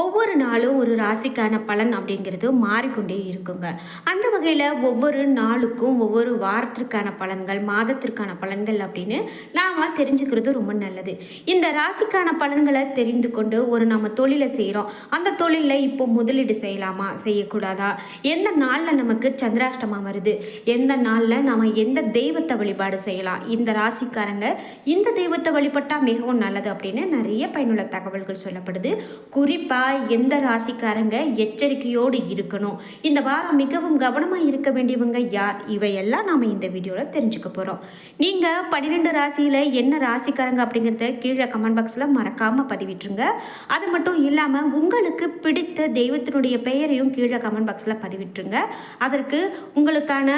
ஒவ்வொரு நாளும் ஒரு ராசிக்கான பலன் அப்படிங்கிறது மாறிக்கொண்டே இருக்குங்க. அந்த வகையில் ஒவ்வொரு நாளுக்கும் ஒவ்வொரு வாரத்திற்கான பலன்கள் மாதத்திற்கான பலன்கள் அப்படின்னு நாம் தெரிஞ்சுக்கிறது ரொம்ப நல்லது. இந்த ராசிக்கான பலன்களை தெரிந்து கொண்டு ஒரு நம்ம தொழிலை செய்கிறோம் அந்த தொழிலில் இப்போ முதலீடு செய்யலாமா? செய்யக்கூடாதா? எந்த நாளில் நமக்கு சந்திராஷ்டமம் வருது? எந்த நாளில் நாம் எந்த தெய்வத்தை வழிபாடு செய்யலாம்? இந்த ராசிக்காரங்க இந்த தெய்வத்தை வழிபட்டால் மிகவும் நல்லது அப்படின்னு நிறைய பயனுள்ள தகவல்கள் சொல்லப்படுது. குறிப்பாக எந்த ராசிக்காரங்க எச்சரிக்கையோடு இருக்கணும். இந்த வாரம் மிகவும் கவனமாக இருக்க வேண்டியவங்க யார்? இவையெல்லாம் நாம் இந்த வீடியோவில் தெரிஞ்சுக்க போகிறோம் நீங்கள் பன்னிரெண்டு ராசியில் என்ன ராசிக்காரங்க அப்படிங்கிறத கீழே கமெண்ட் பாக்ஸில் மறக்காமல் பதிவிட்டுருங்க. அது மட்டும் இல்லாமல் உங்களுக்கு பிடித்த தெய்வத்தினுடைய பெயரையும் கீழே கமெண்ட் பாக்ஸில் பதிவிட்டுருங்க. அதற்கு உங்களுக்கான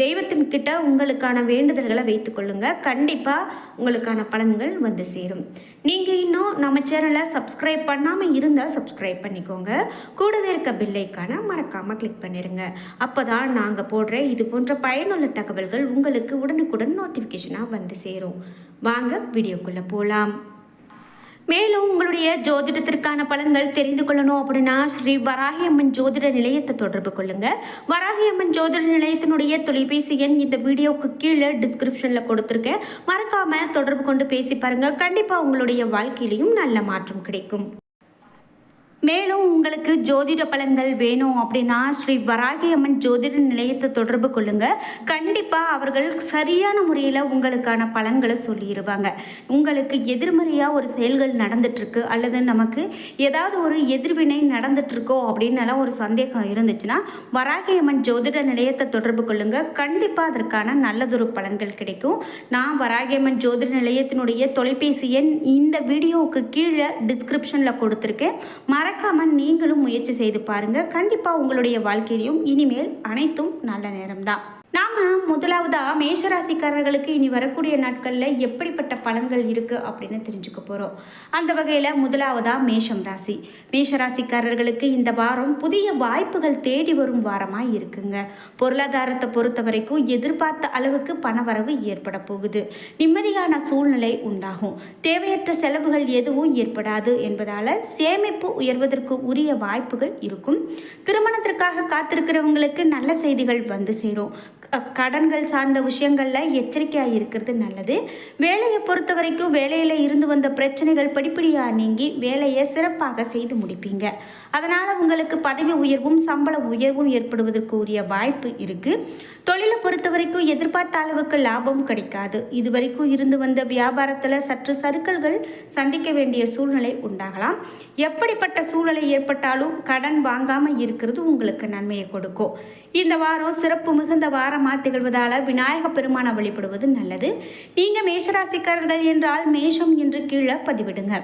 தெய்வத்தின் கிட்ட உங்களுக்கான வேண்டுதல்களை வைத்துக்கொள்ளுங்க கண்டிப்பாக உங்களுக்கான பலன்கள் வந்து சேரும். நீங்கள் இன்னும் நம்ம சேனலை சப்ஸ்கிரைப் பண்ணாமல் இருந்தால் சப்ஸ்கிரைப் பண்ணிக்கோங்க. கூடவே இருக்க பில்லைக்கான மறக்காமல் கிளிக் பண்ணிடுங்க அப்போ தான் நாங்கள் போடுற இது போன்ற பயனுள்ள தகவல்கள் உங்களுக்கு உடனுக்குடன் நோட்டிஃபிகேஷனாக வந்து சேரும். வாங்க வீடியோக்குள்ளே போகலாம் மேலும் உங்களுடைய ஜோதிடத்திற்கான பலன்கள் தெரிந்து கொள்ளணும் அப்படின்னா ஸ்ரீ வராகி அம்மன் ஜோதிட நிலையத்தை தொடர்பு கொள்ளுங்க. வராகி அம்மன் ஜோதிட நிலையத்தினுடைய தொலைபேசி எண் இந்த வீடியோவுக்கு கீழே டிஸ்கிரிப்ஷனில் கொடுத்துருக்கேன். மறக்காம தொடர்பு கொண்டு பேசி பாருங்க. கண்டிப்பாக உங்களுடைய வாழ்க்கையிலையும் நல்ல மாற்றம் கிடைக்கும். மேலும் உங்களுக்கு ஜோதிட பலன்கள் வேணும் அப்படின்னா ஸ்ரீ வராகியம்மன் ஜோதிட நிலையத்தை தொடர்பு கொள்ளுங்க. கண்டிப்பாக அவர்கள் சரியான முறையில் உங்களுக்கான பலன்களை சொல்லிடுவாங்க. உங்களுக்கு எதிர்மறையாக ஒரு செயல்கள் நடந்துட்டுருக்கு அல்லது நமக்கு ஏதாவது ஒரு எதிர்வினை நடந்துட்டுருக்கோ அப்படின்னலாம் ஒரு சந்தேகம் இருந்துச்சுன்னா வராகியம்மன் ஜோதிட நிலையத்தை தொடர்பு கொள்ளுங்க. கண்டிப்பாக அதற்கான நல்லதொரு பலன்கள் கிடைக்கும். நான் வராகியம்மன் ஜோதிட நிலையத்தினுடைய தொலைபேசி எண் இந்த வீடியோவுக்கு கீழே டிஸ்கிரிப்ஷனில் கொடுத்துருக்கேன். மறக்காமல் நீங்களும் முயற்சி செய்து பாருங்கள் கண்டிப்பாக உங்களுடைய வாழ்க்கையிலையும் இனிமேல் அனைத்தும் நல்ல நேரம்தான். நாம் முதலாவதாக மேஷராசிக்காரர்களுக்கு இனி வரக்கூடிய நாட்களில் எப்படிப்பட்ட பலன்கள் இருக்குது அப்படின்னு தெரிஞ்சுக்க போகிறோம் அந்த வகையில் முதலாவதாக மேஷம் ராசி. மேஷராசிக்காரர்களுக்கு இந்த வாரம் புதிய வாய்ப்புகள் தேடி வரும் வாரமாக இருக்குங்க. பொருளாதாரத்தை பொறுத்த வரைக்கும் எதிர்பார்த்த அளவுக்கு பணவரவு ஏற்பட போகுது. நிம்மதியான சூழ்நிலை உண்டாகும். தேவையற்ற செலவுகள் எதுவும் ஏற்படாது என்பதால் சேமிப்பு உயர்வதற்கு உரிய வாய்ப்புகள் இருக்கும். திருமணத்திற்காக காத்திருக்கிறவங்களுக்கு நல்ல செய்திகள் வந்து சேரும். கடன்கள் சார்ந்த விஷயங்களில் எச்சரிக்கையாக இருக்கிறது நல்லது. வேலையை பொறுத்த வரைக்கும் வேலையில் இருந்து வந்த பிரச்சனைகள் படிப்படியாக நீங்கி வேலையை சிறப்பாக செய்து முடிப்பீங்க. அதனால் உங்களுக்கு பதவி உயர்வும் சம்பள உயர்வும் ஏற்படுவதற்கு உரிய வாய்ப்பு இருக்குது தொழிலை பொறுத்த வரைக்கும் எதிர்பார்த்த அளவுக்கு லாபம் கிடைக்காது. இது வரைக்கும் இருந்து வந்த வியாபாரத்தில் சற்று சறுக்கல்கள் சந்திக்க வேண்டிய சூழ்நிலை உண்டாகலாம். எப்படிப்பட்ட சூழ்நிலை ஏற்பட்டாலும் கடன் வாங்காமல் இருக்கிறது உங்களுக்கு நன்மையை கொடுக்கும். இந்த வாரம் சிறப்பு மிகுந்த வாரமாக திகழ்வதால் விநாயக பெருமானை வழிபடுவது நல்லது. நீங்கள் மேஷராசிக்காரர்கள் என்றால் மேஷம் என்று கீழே பதிவிடுங்க.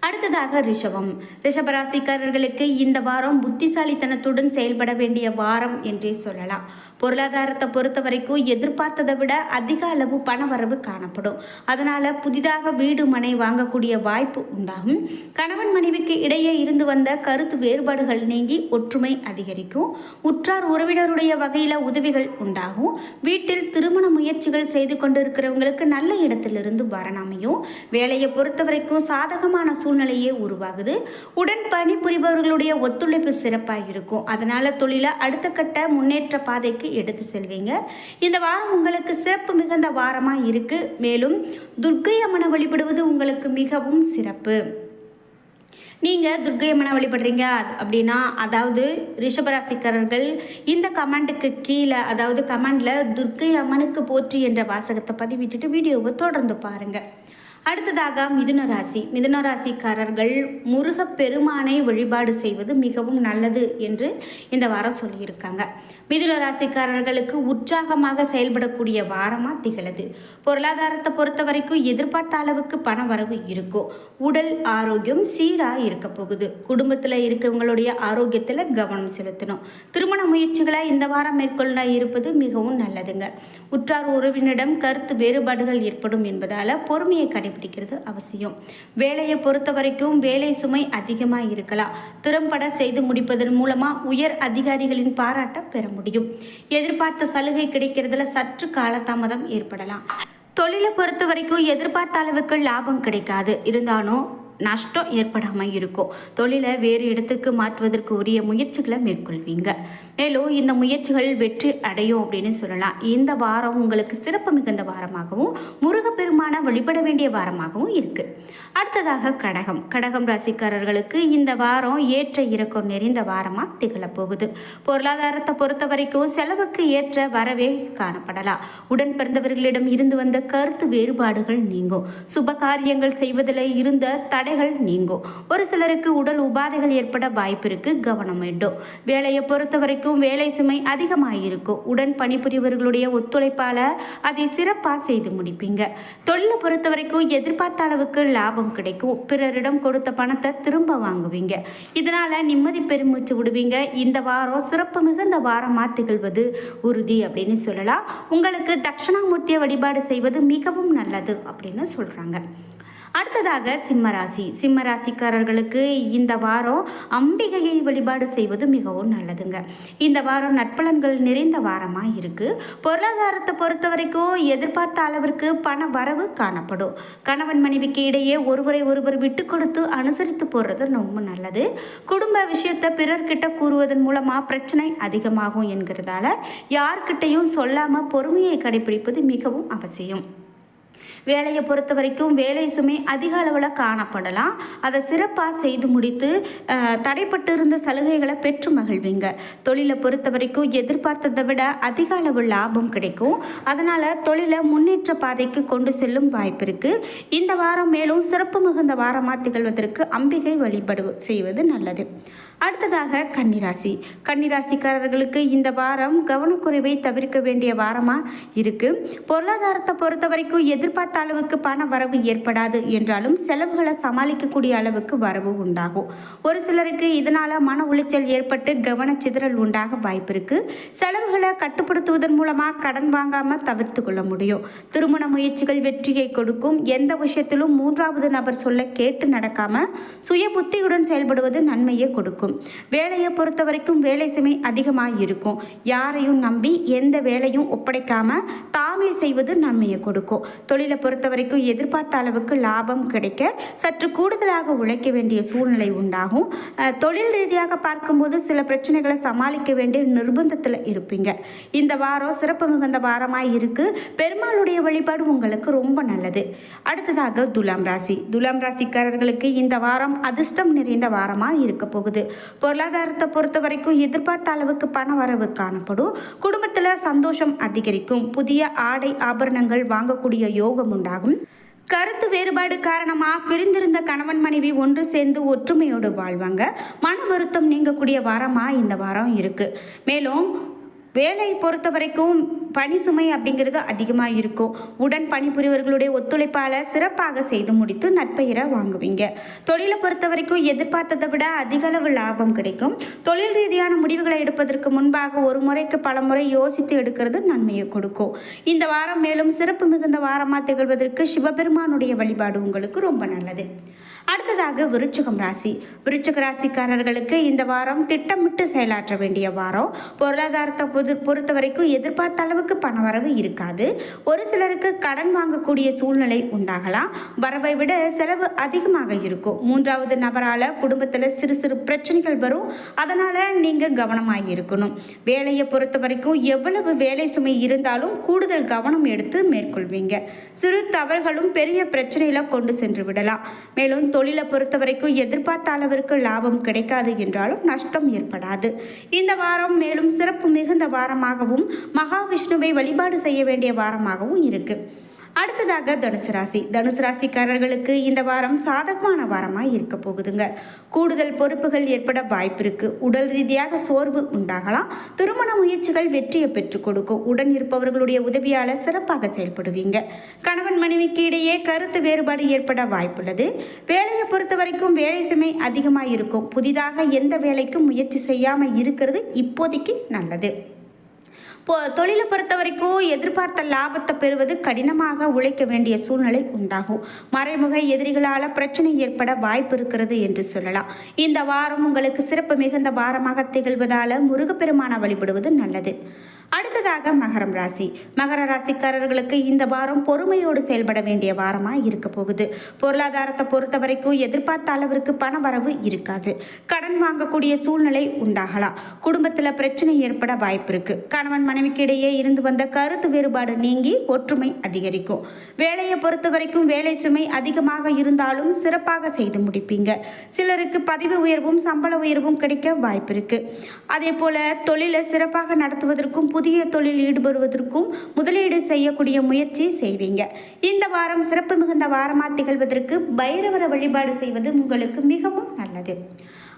அடுத்ததாக ரிஷபம். ரிஷபராசிக்காரர்களுக்கு இந்த வாரம் புத்திசாலித்தனத்துடன் செயல்பட வேண்டிய வாரம் என்றே சொல்லலாம். பொருளாதாரத்தை பொறுத்த வரைக்கும் எதிர்பார்த்ததை விட அதிக அளவு பண வரவு காணப்படும். அதனால் புதிதாக வீடு மனை வாங்கக்கூடிய வாய்ப்பு உண்டாகும். கணவன் மனைவிக்கு இடையே இருந்து வந்த கருத்து வேறுபாடுகள் நீங்கி ஒற்றுமை அதிகரிக்கும். உற்றார் உறவினருடைய வகையில் உதவிகள் உண்டாகும். வீட்டில் திருமண முயற்சிகள் செய்து கொண்டிருக்கிறவங்களுக்கு நல்ல இடத்திலிருந்து வரணமையும் வேலையை பொறுத்த வரைக்கும் சாதகமான சூழ்நிலையே உருவாகுது. உடன் பணிபுரிபவர்களுடைய ஒத்துழைப்பு சிறப்பாக இருக்கும் அதனால் தொழிலை அடுத்த கட்ட முன்னேற்ற பாதைக்கு எடுத்து செல்வீங்க. இந்த வாரம் உங்களுக்கு சிறப்பு மிகுந்த வாரமாக இருக்குது மேலும் துர்க்கை அம்மனை வழிபடுவது உங்களுக்கு மிகவும் சிறப்பு. நீங்கள் துர்க்கை அம்மனை வழிபடுறீங்க அப்படின்னா அதாவது ரிஷபராசிக்காரர்கள் இந்த கமெண்ட்டுக்கு கீழே அதாவது கமெண்டில் துர்க்கை அம்மனுக்கு போற்றி என்ற வாசகத்தை பதிவிட்டுட்டு வீடியோவை தொடர்ந்து பாருங்கள் அடுத்ததாக மிதுன ராசி. மிதுன ராசிக்காரர்கள் முருகப் பெருமானை வழிபாடு செய்வது மிகவும் நல்லது என்று இந்த வாரம் சொல்லியிருக்காங்க. மிதுன ராசிக்காரர்களுக்கு உற்சாகமாக செயல்படக்கூடிய வாரமாக திகழது. பொருளாதாரத்தை பொறுத்த வரைக்கும் எதிர்பார்த்த அளவுக்கு பண வரவு இருக்கும். உடல் ஆரோக்கியம் சீராக இருக்க போகுது. குடும்பத்தில் இருக்கவங்களுடைய ஆரோக்கியத்தில் கவனம் செலுத்தணும். திருமண முயற்சிகளை இந்த வாரம் மேற்கொள்ள இருப்பது மிகவும் நல்லதுங்க. உற்றார் உறவினரிடம் கருத்து வேறுபாடுகள் ஏற்படும் என்பதால் பொறுமையை கடைபிடிக்கிறது அவசியம். வேலையை பொறுத்த வரைக்கும் வேலை சுமை அதிகமாக இருக்கலாம். திறம்பட செய்து முடிப்பதன் மூலமாக உயர் அதிகாரிகளின் பாராட்ட பெற முடியும். முடியும். எதிர்பார்த்த சலுகை கிடைக்கிறதுல சற்று காலதாமதம் ஏற்படலாம். தொழிலை பொறுத்த வரைக்கும் எதிர்பார்த்த அளவுக்கு லாபம் கிடைக்காது. இருந்தாலும் நஷ்டம் ஏற்படாமல் இருக்கும். தொழிலை வேறு இடத்துக்கு மாற்றுவதற்கு உரிய முயற்சிகளை மேற்கொள்வீங்க. மேலும் இந்த முயற்சிகள் வெற்றி அடையும் அப்படின்னு சொல்லலாம். இந்த வாரம் உங்களுக்கு சிறப்பு மிகுந்த வாரமாகவும் முருகப்பெருமான வழிபட வேண்டிய வாரமாகவும் இருக்கு. அடுத்ததாக கடகம். கடகம் ராசிக்காரர்களுக்கு இந்த வாரம் ஏற்ற இறக்கம் நிறைந்த வாரமாக திகழப் போகுது பொருளாதாரத்தை பொறுத்த வரைக்கும் செலவுக்கு ஏற்ற வரவே காணப்படலாம். உடன் பிறந்தவர்களிடம் இருந்து வந்த கருத்து வேறுபாடுகள் நீங்கும். சுப காரியங்கள் செய்வதில் இருந்த தடை தடைகள் நீங்கும். ஒரு சிலருக்கு உடல் உபாதைகள் ஏற்பட வாய்ப்பிற்கு கவனம் வேண்டும் வேலையை பொறுத்த வரைக்கும் வேலை சுமை அதிகமாயிருக்கும். உடன் பணிபுரிவர்களுடைய ஒத்துழைப்பால் அதை சிறப்பாக செய்து முடிப்பீங்க. தொழிலை பொறுத்த வரைக்கும் எதிர்பார்த்த அளவுக்கு லாபம் கிடைக்கும். பிறரிடம் கொடுத்த பணத்தை திரும்ப வாங்குவீங்க. இதனால் நிம்மதி பெருமூச்சு விடுவீங்க. இந்த வாரம் சிறப்பு மிகுந்த வாரமாக திகழ்வது உறுதி அப்படின்னு சொல்லலாம். உங்களுக்கு தட்சிணாமூர்த்தியை வழிபாடு செய்வது மிகவும் நல்லது அப்படின்னு சொல்கிறாங்க அடுத்ததாக சிம்மராசி. சிம்ம ராசிக்காரர்களுக்கு இந்த வாரம் அம்பிகையை வழிபாடு செய்வது மிகவும் நல்லதுங்க. இந்த வாரம் நட்பலன்கள் நிறைந்த வாரமாக இருக்குது பொருளாதாரத்தை பொறுத்த வரைக்கும் எதிர்பார்த்த அளவிற்கு பண வரவு காணப்படும். கணவன் மனைவிக்கு இடையே ஒருவரை ஒருவர் விட்டு கொடுத்து அனுசரித்து போடுறது ரொம்ப நல்லது. குடும்ப விஷயத்தை பிறர்கிட்ட கூறுவதன் மூலமாக பிரச்சனை அதிகமாகும் என்கிறதால யார்கிட்டையும் சொல்லாமல் பொறுமையை கடைபிடிப்பது மிகவும் அவசியம். வேலையை பொறுத்த வரைக்கும் வேலை சுமை அதிக அளவில் காணப்படலாம். அதை சிறப்பாக செய்து முடித்து தடைப்பட்டு இருந்த சலுகைகளை பெற்று மகிழ்வீங்க. தொழிலை பொறுத்த வரைக்கும் எதிர்பார்த்ததை விட அதிக அளவு லாபம் கிடைக்கும். அதனால் தொழிலை முன்னேற்ற பாதைக்கு கொண்டு செல்லும் வாய்ப்பு இருக்குது இந்த வாரம் மேலும் சிறப்பு மிகுந்த வாரமாக திகழ்வதற்கு அம்பிகை வழிபடு செய்வது நல்லது. அடுத்ததாக கன்னிராசி. கன்னிராசிக்காரர்களுக்கு இந்த வாரம் கவனக்குறைவை தவிர்க்க வேண்டிய வாரமாக இருக்குது பொருளாதாரத்தை பொறுத்த வரைக்கும் எதிர்பார்த்த அளவுக்கு பண வரவு ஏற்படாது என்றாலும் செலவுகளை சமாளிக்கக்கூடிய அளவுக்கு வரவு உண்டாகும். ஒரு சிலருக்கு இதனால் மன உளைச்சல் ஏற்பட்டு கவனச்சிதறல் உண்டாக வாய்ப்பு இருக்குது செலவுகளை கட்டுப்படுத்துவதன் மூலமாக கடன் வாங்காமல் தவிர்த்து கொள்ள முடியும். திருமண முயற்சிகள் வெற்றியை கொடுக்கும். எந்த விஷயத்திலும் மூன்றாவது நபர் சொல்ல கேட்டு நடக்காமல் சுய புத்தியுடன் செயல்படுவது நன்மையை கொடுக்கும். வேலையை பொறுத்த வரைக்கும் வேலை சுமை அதிகமாக இருக்கும். யாரையும் நம்பி எந்த வேலையும் ஒப்படைக்காம தாமே செய்வது நன்மையை கொடுக்கும். தொழிலை பொறுத்த வரைக்கும் எதிர்பார்த்த அளவுக்கு லாபம் கிடைக்க சற்று கூடுதலாக உழைக்க வேண்டிய சூழ்நிலை உண்டாகும். தொழில் ரீதியாக பார்க்கும்போது சில பிரச்சனைகளை சமாளிக்க வேண்டிய நிர்பந்தத்தில் இருப்பீங்க. இந்த வாரம் சிறப்பு மிகுந்த வாரமாக இருக்கு. பெருமாளுடைய வழிபாடு உங்களுக்கு ரொம்ப நல்லது. அடுத்ததாக துலாம் ராசி. துலாம் ராசிக்காரர்களுக்கு இந்த வாரம் அதிர்ஷ்டம் நிறைந்த வாரமாக இருக்க போகுது. பொருளாதாரத்தை பொறுத்த வரைக்கும் எதிர்பார்த்த அளவுக்கு பண வரவு காணப்படும். குடும்பத்தில் சந்தோஷம் அதிகரிக்கும். புதிய ஆடை ஆபரணங்கள் வாங்கக்கூடிய யோகம் உண்டாகும். கருத்து வேறுபாடு காரணமாக பிரிந்திருந்த கணவன் மனைவி ஒன்று சேர்ந்து ஒற்றுமையோடு வாழ்வாங்க. மன வருத்தம் நீங்கக்கூடிய வாரமாக இந்த வாரம் இருக்குது மேலும் வேலை பொறுத்த வரைக்கும் பணி சுமை அப்படிங்கிறது அதிகமாக இருக்கும். உடன் பணிபுரிவர்களுடைய ஒத்துழைப்பால் சிறப்பாக செய்து முடித்து நட்பெயரை வாங்குவீங்க. தொழிலை பொறுத்த வரைக்கும் எதிர்பார்த்ததை விட அதிக அளவு லாபம் கிடைக்கும். தொழில் ரீதியான முடிவுகளை எடுப்பதற்கு முன்பாக ஒரு முறைக்கு பல முறை யோசித்து எடுக்கிறது நன்மையை கொடுக்கும். இந்த வாரம் மேலும் சிறப்பு மிகுந்த வாரமாக திகழ்வதற்கு சிவபெருமானுடைய வழிபாடு உங்களுக்கு ரொம்ப நல்லது. அடுத்ததாக விருச்சகம் ராசி. விருச்சக ராசிக்காரர்களுக்கு இந்த வாரம் திட்டமிட்டு செயலாற்ற வேண்டிய வாரம். பொருளாதாரத்தை பொது பொறுத்த வரைக்கும் எதிர்பார்த்த அளவுக்கு பணவரவு இருக்காது. ஒரு சிலருக்கு கடன் வாங்கக்கூடிய சூழ்நிலை உண்டாகலாம். வரவை விட செலவு அதிகமாக இருக்கும். மூன்றாவது நபரால் குடும்பத்தில் சிறு சிறு பிரச்சனைகள் வரும். அதனால் நீங்கள் கவனமாக இருக்கணும். வேலையை பொறுத்த வரைக்கும் எவ்வளவு வேலை சுமை இருந்தாலும் கூடுதல் கவனம் எடுத்து மேற்கொள்வீங்க. சிறு தவறுகளும் பெரிய பிரச்சனையில் கொண்டு சென்று விடலாம். மேலும் தொழிலை பொறுத்த வரைக்கும் எதிர்பார்த்த அளவிற்கு லாபம் கிடைக்காது என்றாலும் நஷ்டம் ஏற்படாது. இந்த வாரம் மேலும் சிறப்பு மிகுந்த வாரமாகவும் மகாவிஷ்ணு மகாவிஷ்ணுவை வழிபாடு செய்ய வேண்டிய வாரமாகவும் இருக்கு. அடுத்ததாக தனுசு ராசி. தனுசு ராசிக்காரர்களுக்கு இந்த வாரம் சாதகமான வாரமாக இருக்க போகுதுங்க. கூடுதல் பொறுப்புகள் ஏற்பட வாய்ப்பு இருக்கு. உடல் ரீதியாக சோர்வு உண்டாகலாம். திருமண முயற்சிகள் வெற்றியை பெற்றுக் கொடுக்கும். உடன் இருப்பவர்களுடைய உதவியால சிறப்பாக செயல்படுவீங்க. கணவன் மனைவிக்கு இடையே கருத்து வேறுபாடு ஏற்பட வாய்ப்புள்ளது. வேலையை பொறுத்த வரைக்கும் வேலை சுமை அதிகமாக இருக்கும். புதிதாக எந்த வேலைக்கும் முயற்சி செய்யாமல் இருக்கிறது இப்போதைக்கு நல்லது. தொழிலை பொறுத்த வரைக்கும் எதிர்பார்த்த லாபத்தை பெறுவது கடினமாக உழைக்க வேண்டிய சூழ்நிலை உண்டாகும். மறைமுக எதிரிகளால் பிரச்சனை ஏற்பட வாய்ப்பு இருக்கிறது என்று சொல்லலாம். இந்த வாரம் உங்களுக்கு சிறப்பு மிகுந்த வாரமாக திகழ்வதால் முருகப்பெருமான வழிபடுவது நல்லது. அடுத்ததாக மகரம் ராசி. மகர ராசிக்காரர்களுக்கு இந்த வாரம் பொறுமையோடு செயல்பட வேண்டிய வாரமாக இருக்க போகுது. பொருளாதாரத்தை பொறுத்த வரைக்கும் எதிர்பார்த்த அளவிற்கு பண வரவு இருக்காது. கடன் வாங்கக்கூடிய சூழ்நிலை உண்டாகலாம். குடும்பத்தில் பிரச்சனை ஏற்பட வாய்ப்பு இருக்கு. கணவன் மனைவிக்கு இடையே இருந்து வந்த கருத்து வேறுபாடு நீங்கி ஒற்றுமை அதிகரிக்கும். வேலையை பொறுத்த வரைக்கும் வேலை சுமை அதிகமாக இருந்தாலும் சிறப்பாக செய்து முடிப்பீங்க. சிலருக்கு பதவி உயர்வும் சம்பள உயர்வும் கிடைக்க வாய்ப்பு இருக்கு. அதே போல தொழிலை சிறப்பாக நடத்துவதற்கும் புதிய தொழில் ஈடுபடுவதற்கும் முதலீடு செய்யக்கூடிய முயற்சி செய்வீங்க. இந்த வாரம் சிறப்பு மிகுந்த வாரமாக திகழ்வதற்கு பைரவர வழிபாடு செய்வது உங்களுக்கு மிகவும் நல்லது.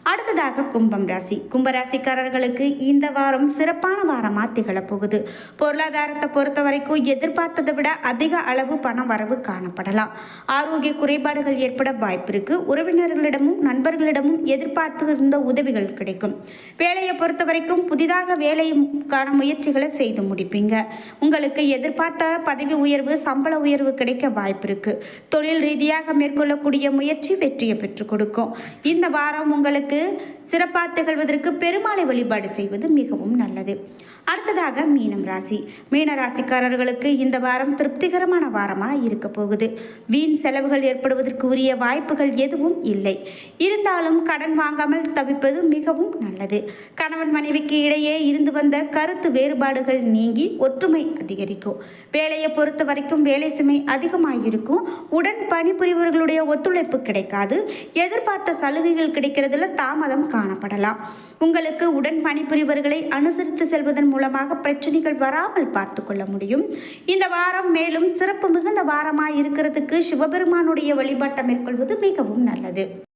அடுத்ததாக கும்பம் ராசி. கும்பராசிக்காரர்களுக்கு இந்த வாரம் சிறப்பான வாரமாக திகழப் போகுது. பொருளாதாரத்தை பொறுத்த வரைக்கும் எதிர்பார்த்ததை விட அதிக அளவு பண வரவு காணப்படலாம். ஆரோக்கிய குறைபாடுகள் ஏற்பட வாய்ப்பு இருக்கு. உறவினர்களிடமும் நண்பர்களிடமும் எதிர்பார்த்து இருந்த உதவிகள் கிடைக்கும். வேலையை பொறுத்த வரைக்கும் புதிதாக வேலைக்கான முயற்சிகளை செய்து முடிப்பீங்க. உங்களுக்கு எதிர்பார்த்த பதவி உயர்வு சம்பள உயர்வு கிடைக்க வாய்ப்பு இருக்கு. தொழில் ரீதியாக மேற்கொள்ளக்கூடிய முயற்சி வெற்றியை பெற்றுக் கொடுக்கும். இந்த வாரம் உங்களுக்கு 嗯 சிறப்பாக திகழ்வதற்கு பெருமாளை வழிபாடு செய்வது மிகவும் நல்லது. அடுத்ததாக மீனம் ராசி. மீன ராசிக்காரர்களுக்கு இந்த வாரம் திருப்திகரமான வாரமாக இருக்க போகுது. வீண் செலவுகள் ஏற்படுவதற்கு உரிய வாய்ப்புகள் எதுவும் இல்லை. இருந்தாலும் கடன் வாங்காமல் தவிப்பது மிகவும் நல்லது. கணவன் மனைவிக்கு இடையே இருந்து வந்த கருத்து வேறுபாடுகள் நீங்கி ஒற்றுமை அதிகரிக்கும். வேலையை பொறுத்த வரைக்கும் வேலை சுமை அதிகமாக இருக்கும் உடன் பணிபுரிபவர்களுடைய ஒத்துழைப்பு கிடைக்காது. எதிர்பார்த்த சலுகைகள் கிடைக்கிறதுல தாமதம் காணப்படலாம். உங்களுக்கு உடன் பணிபுரிபவர்களை அனுசரித்து செல்வதன் மூலமாக பிரச்சனைகள் வராமல் பார்த்து கொள்ள முடியும். இந்த வாரம் மேலும் சிறப்பு மிகுந்த வாரமாக இருக்கிறதுக்கு சிவபெருமானுடைய வழிபாட்டை மேற்கொள்வது மிகவும் நல்லது.